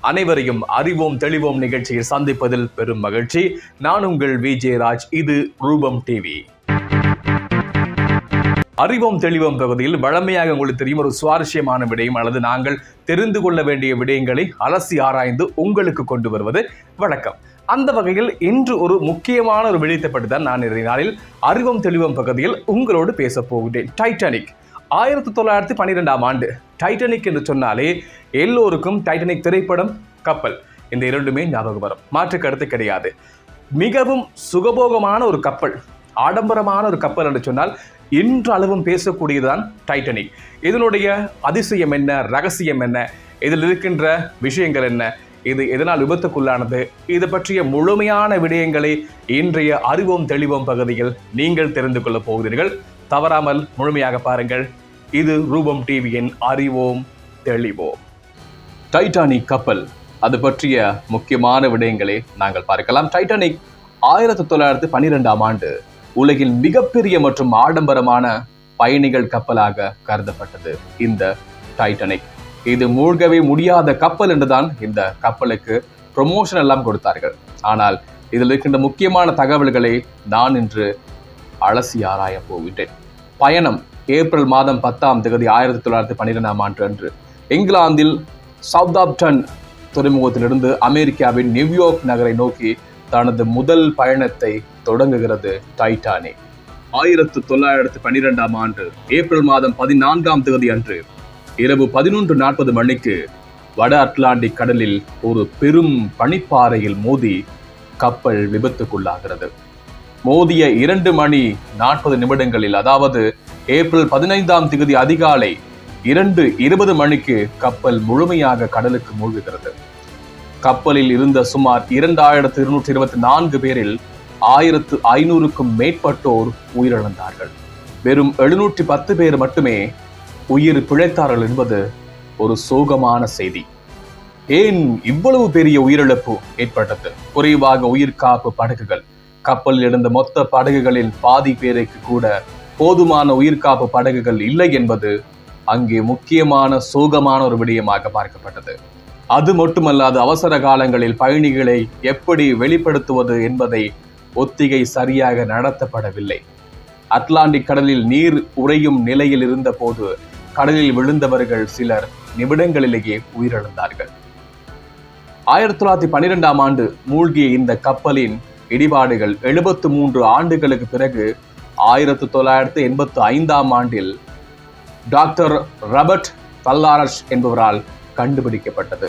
அனைவரையும் அறிவோம் தெளிவோம் நிகழ்ச்சியில் சந்திப்பதில் பெரும் மகிழ்ச்சி. நான் உங்கள் விஜே ராஜ் இது ரூபம் டிவி. அறிவோம் தெளிவோம் பகுதியில் வழமையாக உங்களுக்கு தெரியும் ஒரு சுவாரஸ்யமான விடயம் அல்லது நாங்கள் தெரிந்து கொள்ள வேண்டிய விடயங்களை அலசி ஆராய்ந்து உங்களுக்கு கொண்டு வருவது வழக்கம். அந்த வகையில் இன்று ஒரு முக்கியமான ஒரு விடயத்தை பற்றி தான் நான் இன்றைய நாளில் அறிவம் தெளிவம் பகுதியில் உங்களோடு பேசப் போகிறேன். டைட்டானிக். ஆயிரத்தி தொள்ளாயிரத்தி பன்னிரெண்டாம் ஆண்டு டைட்டனிக் என்று சொன்னாலே எல்லோருக்கும் டைட்டனிக் திரைப்படம் கப்பல் இந்த இரண்டுமே ஞாபகம் வரும். மாற்று கருத்து கிடையாது. மிகவும் சுகபோகமான ஒரு கப்பல் ஆடம்பரமான ஒரு கப்பல் என்று சொன்னால் இன்றளவும் பேசக்கூடியதுதான் டைட்டனிக். இதனுடைய அதிசயம் என்ன ரகசியம் என்ன இதில் இருக்கின்ற விஷயங்கள் என்ன இது எதனால் விபத்துக்குள்ளானது இது பற்றிய முழுமையான விடயங்களை இன்றைய அறிவோம் தெளிவோம் பகுதியில் நீங்கள் தெரிந்து கொள்ளப் போகிறீர்கள். தவறாமல் முழுமையாக பாருங்கள். இது ரூபம் டிவியின் அறிவோம் தெளிவோம். டைட்டானிக் கப்பல் அது பற்றிய முக்கியமான விடயங்களை நாங்கள் பார்க்கலாம். டைட்டானிக் ஆயிரத்தி தொள்ளாயிரத்தி பன்னிரெண்டாம் ஆண்டு உலகின் மிகப்பெரிய மற்றும் ஆடம்பரமான பயணிகள் கப்பலாக கருதப்பட்டது. இந்த டைட்டானிக். இது மூழ்கவே முடியாத கப்பல் என்றுதான் இந்த கப்பலுக்கு ப்ரொமோஷன் எல்லாம் கொடுத்தார்கள். ஆனால் இதில் இருக்கின்ற முக்கியமான தகவல்களை நான் இன்று அலசி ஆராய போகின்றேன். பயணம் ஏப்ரல் மாதம் பத்தாம் தேதி ஆயிரத்தி தொள்ளாயிரத்தி பன்னிரெண்டாம் ஆண்டு அன்று இங்கிலாந்தில் சவுத்தாப்டன் துறைமுகத்திலிருந்து அமெரிக்காவின் நியூயார்க் நகரை நோக்கி தனது முதல் பயணத்தை தொடங்குகிறது டைட்டானிக். ஆயிரத்து தொள்ளாயிரத்து பன்னிரெண்டாம் ஆண்டு ஏப்ரல் மாதம் பதினான்காம் தேதி அன்று இரவு பதினொன்று நாற்பது மணிக்கு வட அட்லாண்டிக் கடலில் ஒரு பெரும் பனிப்பாறையில் மோதி கப்பல் விபத்துக்குள்ளாகிறது. மோதிய இரண்டு மணி நாற்பது நிமிடங்களில் அதாவது ஏப்ரல் பதினைந்தாம் தேதி அதிகாலை இரண்டு இருபது மணிக்கு கப்பல் முழுமையாக கடலுக்கு மூழ்குகிறது. கப்பலில் இருந்த சுமார் இரண்டாயிரத்து இருநூற்றி இருபத்தி நான்கு பேரில் ஆயிரத்து ஐநூறுக்கும் மேற்பட்டோர் உயிரிழந்தார்கள். வெறும் எழுநூற்றி பத்து பேர் மட்டுமே உயிர் பிழைத்தார்கள் என்பது ஒரு சோகமான செய்தி. ஏன் இவ்வளவு பெரிய உயிரிழப்பு ஏற்பட்டது? குறைவாக உயிர்காப்பு படகுகள். கப்பலில் இருந்த மொத்த படகுகளில் பாதி பேருக்கு கூட போதுமான உயிர்காப்பு படகுகள் இல்லை என்பது அங்கே முக்கியமான சோகமான ஒரு விடயமாக பார்க்கப்பட்டது. அது மட்டுமல்லாது அவசர காலங்களில் பயணிகளை எப்படி வெளிப்படுத்துவது என்பதை ஒத்திகை சரியாக நடத்தப்படவில்லை. அட்லாண்டிக் கடலில் நீர் உறையும் நிலையில் இருந்தபோது கடலில் விழுந்தவர்கள் சிலர் நிமிடங்களிலேயே உயிரிழந்தார்கள். ஆயிரத்தி தொள்ளாயிரத்தி பன்னிரெண்டாம் ஆண்டு மூழ்கிய இந்த கப்பலின் இடிபாடுகள் எழுபத்து மூன்று ஆண்டுகளுக்கு பிறகு ஆயிரத்தி தொள்ளாயிரத்தி எண்பத்தி ஐந்தாம் ஆண்டில் டாக்டர் ரபர்ட் பல்லாரஸ் என்பவரால் கண்டுபிடிக்கப்பட்டது.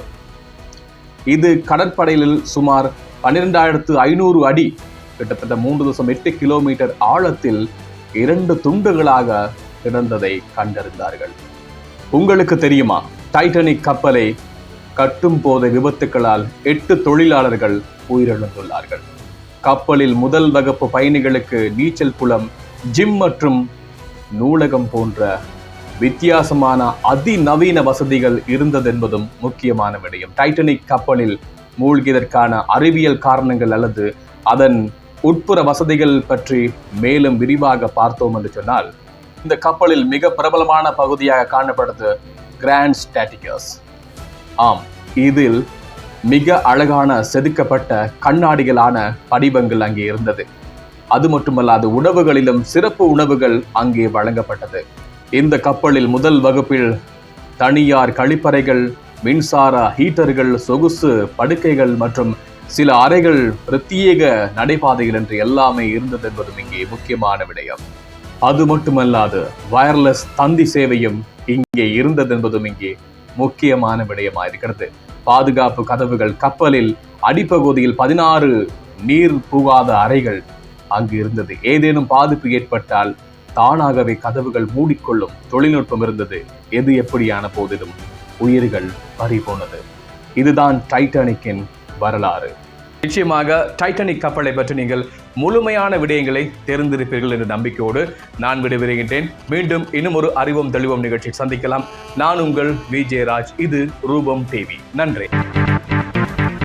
இது கடற்படையில் சுமார் பன்னிரெண்டாயிரத்து ஐநூறு அடி கிட்டத்தட்ட மூன்று தசம் எட்டு கிலோமீட்டர் ஆழத்தில் இரண்டு துண்டுகளாக கிடந்ததை கண்டறிந்தார்கள். உங்களுக்கு தெரியுமா? டைட்டானிக் கப்பலை கட்டும் போத விபத்துக்களால் எட்டு தொழிலாளர்கள் உயிரிழந்துள்ளார்கள். கப்பலில் முதல் வகுப்பு பயணிகளுக்கு நீச்சல் குளம் ஜிம் மற்றும் நூலகம் போன்ற வித்தியாசமான அதிநவீன வசதிகள் இருந்தது என்பதும் முக்கியமான விடயம். டைட்டானிக் கப்பலில் மூழ்கியதற்கான அறிவியல் காரணங்கள் அல்லது அதன் உட்புற வசதிகள் பற்றி மேலும் விரிவாக பார்த்தோம் என்று சொன்னால் இந்த கப்பலில் மிக பிரபலமான பகுதியாக காணப்படுது கிராண்ட் ஸ்டாட்டிகஸ் ஆம் இதில் மிக அழகான செதுக்கப்பட்ட கண்ணாடிகளான படிவங்கள் அங்கே இருந்தது. அது மட்டுமல்லாது உணவுகளிலும் சிறப்பு உணவுகள் அங்கே வழங்கப்பட்டது. இந்த கப்பலில் முதல் வகுப்பில் தனியார் கழிப்பறைகள் மின்சார ஹீட்டர்கள் சொகுசு படுக்கைகள் மற்றும் சில அறைகள் பிரத்யேக நடைபாதைகள் என்று எல்லாமே இருந்தது என்பதும் இங்கே முக்கியமான விடயம். அது மட்டுமல்லாது வயர்லெஸ் தந்தி சேவையும் இங்கே இருந்தது என்பதும் இங்கே முக்கியமான விடயமாக இருக்கிறது. பாதுகாப்பு கதவுகள் கப்பலில் அடிப்பகுதியில் பதினாறு நீர் புகாத அறைகள் அங்கு இருந்தது. ஏதேனும் பாதிப்பு ஏற்பட்டால் தானாகவே கதவுகள் மூடிக்கொள்ளும் தொழில்நுட்பம் இருந்தது. எது எப்படியான போதிலும் உயிர்கள் பறி போனது. இதுதான் டைட்டானிக்கின் வரலாறு. நிச்சயமாக டைட்டானிக் கப்பலை பற்றி நீங்கள் முழுமையான விடயங்களை தெரிந்திருப்பீர்கள் என்ற நம்பிக்கையோடு நான் விடைபெறுகின்றேன். மீண்டும் இன்னும் ஒரு அறிவும் தெளிவும் நிகழ்ச்சியை சந்திக்கலாம். நான் உங்கள் விஜயராஜ். இது ரூபம் டிவி. நன்றி.